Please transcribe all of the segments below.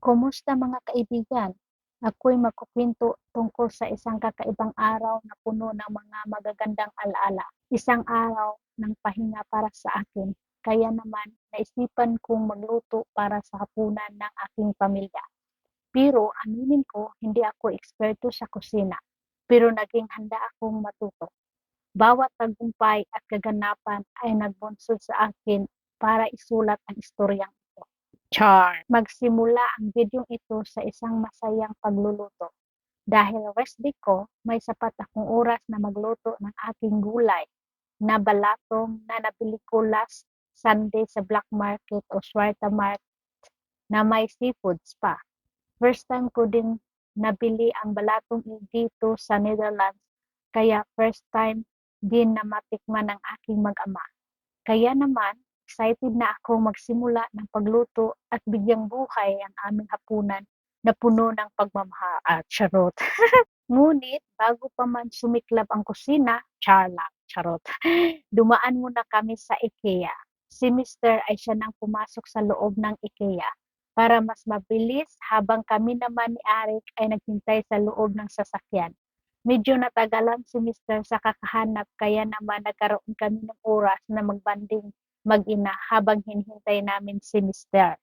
Kumusta mga kaibigan? Ako'y magkukwento tungkol sa isang kakaibang araw na puno ng mga magagandang alaala. Isang araw ng pahinga para sa akin. Kaya naman, naisipan kong magluto para sa hapunan ng aking pamilya. Pero aminin ko, hindi ako eksperto sa kusina. Pero naging handa akong matuto. Bawat tagumpay at kaganapan ay nagbunsod sa akin para isulat ang istoryang. Char! Magsimula ang videong ito sa isang masayang pagluluto. Dahil rest day ko, may sapat akong oras na magluto ng aking gulay na balatong na nabili ko last Sunday sa black market o Swarta Market na may seafoods pa. First time ko din nabili ang balatong dito sa Netherlands kaya first time din na matikman ng aking mag-ama. Kaya naman, excited na ako magsimula ng pagluto at bigyang buhay ang aming hapunan na puno ng pagmamahal at charot. Ngunit bago pa man sumiklab ang kusina, charlak, charot, dumaan muna kami sa IKEA. Si Mr. ay siya nang pumasok sa loob ng IKEA para mas mabilis habang kami naman ni Arik ay naghintay sa loob ng sasakyan. Medyo natagalan si Mr. sa kakahanap kaya naman nagkaroon kami ng oras na magbanding mag-ina habang hinihintay namin si Mr.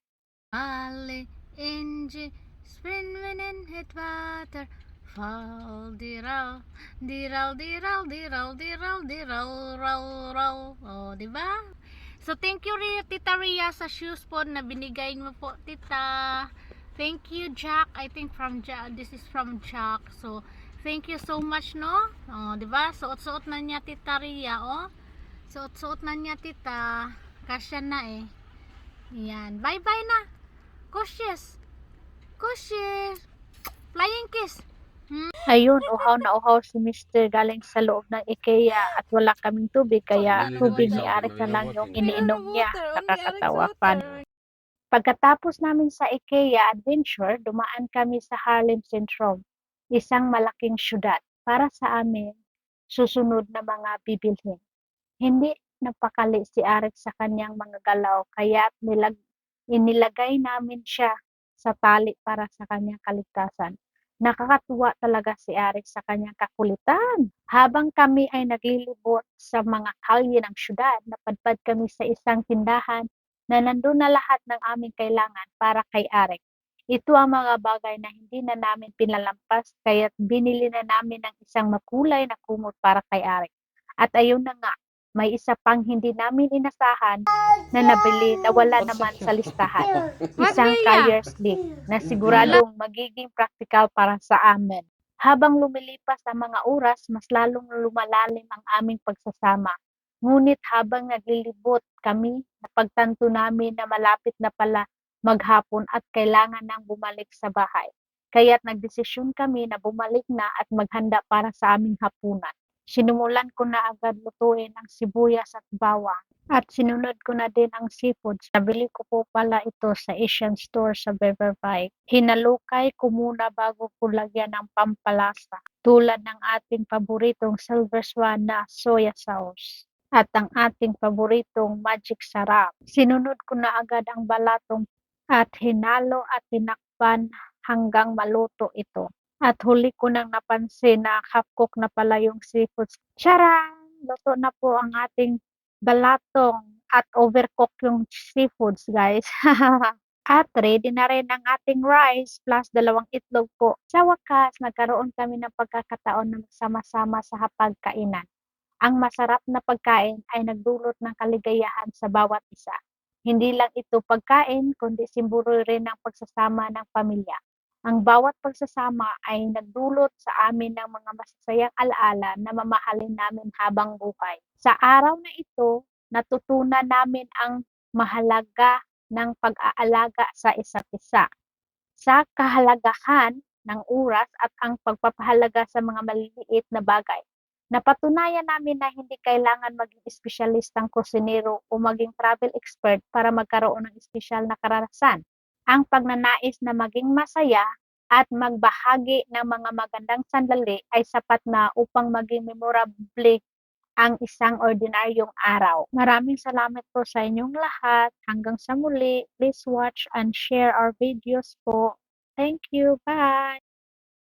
Ali, Inji, spin when in hit water. Fall, diral, diral, diral, diral, diral, diral, roll, roll. O, di ba? So, thank you, Tita Ria, sa shoes po na binigay mo po, Tita. Thank you, Jack. I think from Jack. This is from Jack. So, thank you so much, no? O, di ba? Suot-suot na niya, Tita Ria, oh. Suot-suot na niya, Tita. Kasya na, eh. Yan. Bye-bye na. Kushes. Kushes. Flying kiss. Ayun, uhaw na uhaw si Mr. galing sa loob ng IKEA at wala kaming tubig kaya tubig ni Arik na lang yung iniinom niya. Nakakatawa pa. Pagkatapos namin sa IKEA adventure, dumaan kami sa Harlem Centrum, isang malaking syudad para sa amin susunod na mga bibilhin. Hindi napakali si Arik sa kanyang mga galaw kaya nilag inilagay namin siya sa tali para sa kanyang kaligtasan. Nakakatuwa talaga si Arik sa kanyang kakulitan. Habang kami ay naglilibot sa mga kalye ng syudad, napadpad kami sa isang tindahan na nandun na lahat ng aming kailangan para kay Arik. Ito ang mga bagay na hindi na namin pinalampas kaya't binili na namin ng isang makulay na kumot para kay Arik. At ayun na nga, may isa pang hindi namin inasahan na nabili na wala naman sa listahan. Isang Maria! carrier stick na siguradong magiging practical para sa amin. Habang lumilipas ang mga oras, mas lalong lumalalim ang aming pagsasama. Ngunit habang naglilibot kami, napagtanto namin na malapit na pala maghapon at kailangan nang bumalik sa bahay. Kaya't nagdesisyon kami na bumalik na at maghanda para sa aming hapunan. Sinimulan ko na agad lutuin ang sibuyas at bawang at sinunod ko na din ang seafoods. Nabili ko po pala ito sa Asian store sa Beverly. Hinalukay ko muna bago ko lagyan ng pampalasa tulad ng ating paboritong silver swan na soya sauce at ang ating paboritong magic sarap. Sinunod ko na agad ang balatong at hinalo at tinakpan hanggang maluto ito. At huli ko nang napansin na half-cook na pala yung seafoods. Charan! Luto na po ang ating balatong at overcook yung seafoods, guys. at ready na rin ang ating rice plus dalawang itlog po. Sa wakas, nagkaroon kami ng pagkakataon na magsama-sama sa hapagkainan. Ang masarap na pagkain ay nagdulot ng kaligayahan sa bawat isa. Hindi lang ito pagkain, kundi simbolo rin ng pagsasama ng pamilya. Ang bawat pagsasama ay nagdulot sa amin ng mga masasayang alaala na mamahalin namin habang buhay. Sa araw na ito, natutunan namin ang mahalaga ng pag-aalaga sa isa't isa. Sa kahalagahan ng oras at ang pagpapahalaga sa mga maliliit na bagay. Napatunayan namin na hindi kailangan maging espesyalistang kusinero o maging travel expert para magkaroon ng espesyal na karanasan ang pagnanais na maging masaya at magbahagi ng mga magandang sandali ay sapat na upang maging memorable ang isang ordinaryong araw. Maraming salamat po sa inyong lahat. Hanggang sa muli, please watch and share our videos po. Thank you. Bye!